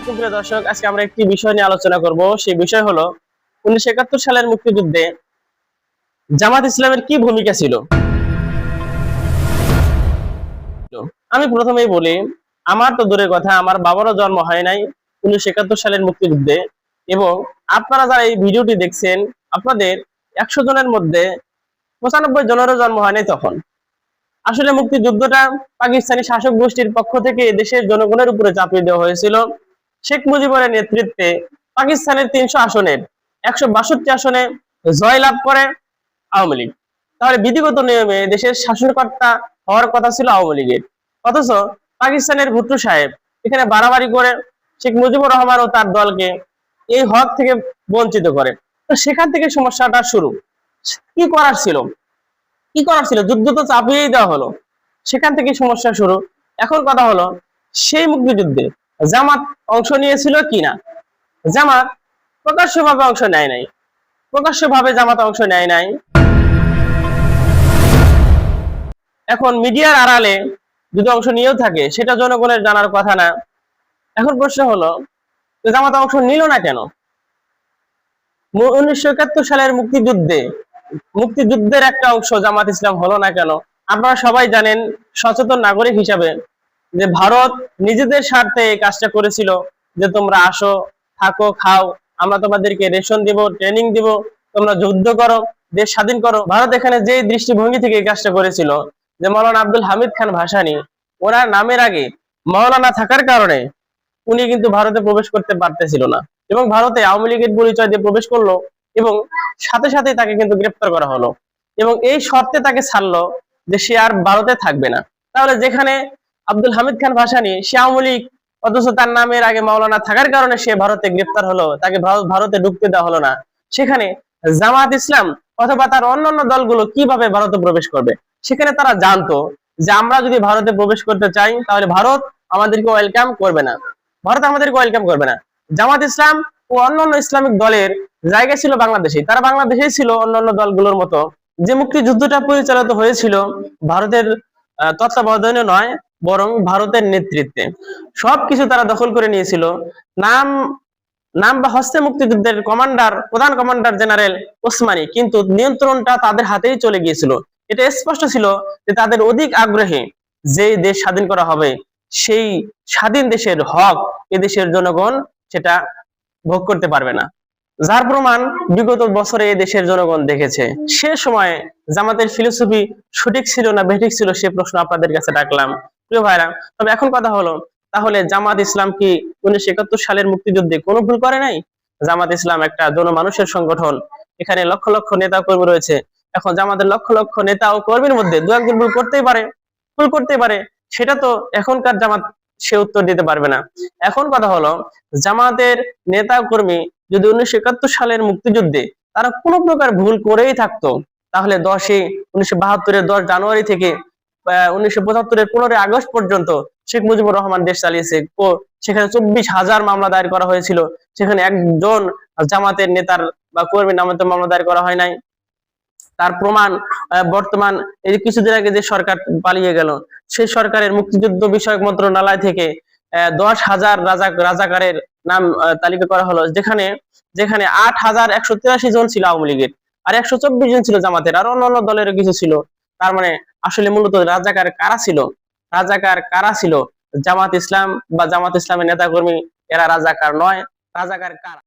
আলাইকুম দর্শক, আজকে আমরা একটি বিষয় নিয়ে আলোচনা করব। সেই বিষয় হলো উনিশশো একাত্তর সালের মুক্তিযুদ্ধে জামাত ইসলামের কি ভূমিকা ছিল? আমি প্রথমেই বলি, আমার তো দূরের কথা, আমার বাবারও জন্ম হয় নাই উনিশশো একাত্তর সালের মুক্তিযুদ্ধে এবং আপনারা যারা এই ভিডিওটি দেখছেন, আপনাদের একশো জনের মধ্যে পঁচানব্বই জনেরও জন্ম হয় নাই তখন। আসলে মুক্তিযুদ্ধটা পাকিস্তানি শাসক গোষ্ঠীর পক্ষ থেকে দেশের জনগণের উপরে চাপিয়ে দেওয়া হয়েছিল। শেখ মুজিবুরের নেতৃত্বে পাকিস্তানের তিনশো আসনের একশো বাষট্টি আসনে জয়লাভ করে আওয়ামী লীগ। তাহলে বিধিগত নিয়মে দেশের শাসনকর্তা হওয়ার কথা ছিল আওয়ামী লীগের। অথচ পাকিস্তানের ভুট্টো সাহেব এখানে বাড়াবাড়ি করে শেখ মুজিবুর রহমান ও তার দলকে এই হক থেকে বঞ্চিত করে। তো সেখান থেকে সমস্যাটা শুরু। কি করার ছিল? কি করার ছিল? যুদ্ধ তো চাপিয়েই দেওয়া হলো। সেখান থেকে সমস্যা শুরু। এখন কথা হলো সেই মুক্তিযুদ্ধে জামাত অংশ নিয়েছিল কিনা? জামাত প্রকাশ্যভাবে অংশ নেয় নাই। প্রকাশ্যভাবে জামাত অংশ নেয় নাই। এখন মিডিয়ার আড়ালে যদি অংশ নিয়েও থাকে, সেটা জনগণের জানার কথা না। এখন প্রশ্ন হলো জামাত অংশ নিল না কেন? উনিশশো একাত্তর সালের মুক্তিযুদ্ধে, মুক্তিযুদ্ধের একটা অংশ জামাত ইসলাম হলো না কেন? আপনারা সবাই জানেন, সচেতন নাগরিক হিসাবে যে ভারত নিজেদের স্বার্থে এই কাজটা করেছিল, যে তোমরা আসো, থাকো, খাও, আমরা তোমাদেরকে রেশন দিব ট্রেনিং দিব, তোমরা যুদ্ধ করো, দেশ স্বাধীন করো। ভারত এখানে যে দৃষ্টিভঙ্গি থেকে এই কাজটা করেছিল, যে মৌলানা আব্দুল হামিদ খান ভাসানি, ওনার নামের আগে মৌলানা থাকার কারণে উনি কিন্তু ভারতে প্রবেশ করতে পারতেছিল না। এবং ভারতে আওয়ামী লীগের পরিচয় দিয়ে প্রবেশ করল এবং সাথে সাথে তাকে কিন্তু গ্রেপ্তার করা হলো। এবং এই শর্তে তাকে ছাড়লো যে সে আর ভারতে থাকবে না। তাহলে যেখানে আব্দুল হামিদ খান ভাসানি সে আওয়ামী অথচ তার নামের আগে মাওলানা থাকার কারণে সে ভারতে গ্রেপ্তার হলো, তাকে ভারতে ঢুকতে দেওয়া হলো না। সেখানে জামাত ইসলাম অথবা তার অন্যান্য দলগুলো কীভাবে ভারতে প্রবেশ করবে? সেখানে তারা জানতো যে আমরা যদি ভারতে প্রবেশ করতে চাই, তাহলে ভারত আমাদেরকে ওয়েলকাম করবে না। ভারত আমাদেরকে ওয়েলকাম করবে না। জামাত ইসলাম ও অন্যান্য ইসলামিক দলের জায়গা ছিল বাংলাদেশে। তারা বাংলাদেশেই ছিল অন্যান্য দলগুলোর মতো। যে মুক্তিযুদ্ধটা পরিচালিত হয়েছিল, ভারতের তত্ত্বাবধানে নয়, বরং ভারতের নেতৃত্বে। সবকিছু তারা দখল করে নিয়েছিল। নাম নাম বা হস্তে মুক্তিযুদ্ধের কমান্ডার, প্রধান কমান্ডার জেনারেল ওসমানী, কিন্তু নিয়ন্ত্রণটা তাদের হাতেই চলে গিয়েছিল। এটা স্পষ্ট ছিল যে তাদের অধিক আগ্রহে যে দেশ স্বাধীন করা হবে, সেই স্বাধীন দেশের হক এদেশের জনগণ সেটা ভোগ করতে পারবে না। যার প্রমাণ বিগত বছরে দেশের জনগণ দেখেছে। সে সময়ে জামাতের ফিলোসফি সঠিক ছিল না বেঠিক ছিল সে প্রশ্ন আপনাদের কাছে রাখলাম। প্রিয় ভাইরা, তবে এখন কথা হলো, তাহলে জামাত ইসলাম কি উনিশশো একাত্তর সালের মুক্তিযুদ্ধে কোনো ভুল করে নাই? জামাত ইসলাম একটা জনমানুষের সংগঠন। এখানে লক্ষ লক্ষ নেতা কর্মী রয়েছে। এখন জামাতের লক্ষ লক্ষ নেতা ও কর্মীর মধ্যে দু একজন ভুল করতেই পারে। ভুল করতেই পারে, সেটা তো এখনকার জামাত সে উত্তর দিতে পারবে না। এখন কথা হলো, জামাতের নেতা কর্মী যদি উনিশশো একাত্তর সালের মুক্তিযুদ্ধে তারা কোনো প্রকার ভুল করেই থাকতো, তাহলে দশে উনিশশো বাহাত্তরের দশ জানুয়ারি থেকে উনিশশো পঁচাত্তরের পনেরোই আগস্ট পর্যন্ত শেখ মুজিবুর রহমান দেশ চালিয়েছে। সেখানে চব্বিশ হাজার মামলা দায়ের করা হয়েছিল। সেখানে একজন জামাতের নেতার বা কর্মীর নামে তো মামলা দায়ের করা হয় নাই। তার প্রমাণ বর্তমান এই কিছুদিন আগে যে সরকার পালিয়ে গেল, সেই সরকারের মুক্তিযুদ্ধ বিষয়ক মন্ত্রণালয় থেকে দশ হাজার রাজা রাজাকারের নাম তালিকা করা হলো, যেখানে যেখানে আট হাজার একশো তিরাশি জন ছিল আওয়ামী লীগের আর একশো চব্বিশ জন ছিল জামাতের আর অন্য দলের কিছু ছিল। তার মানে আসলে মূলত রাজাকার কারা ছিল? রাজাকার কারা ছিল? জামাত ইসলাম বা জামাত ইসলামের নেতাকর্মী এরা রাজাকার নয়, রাজাকার কারা?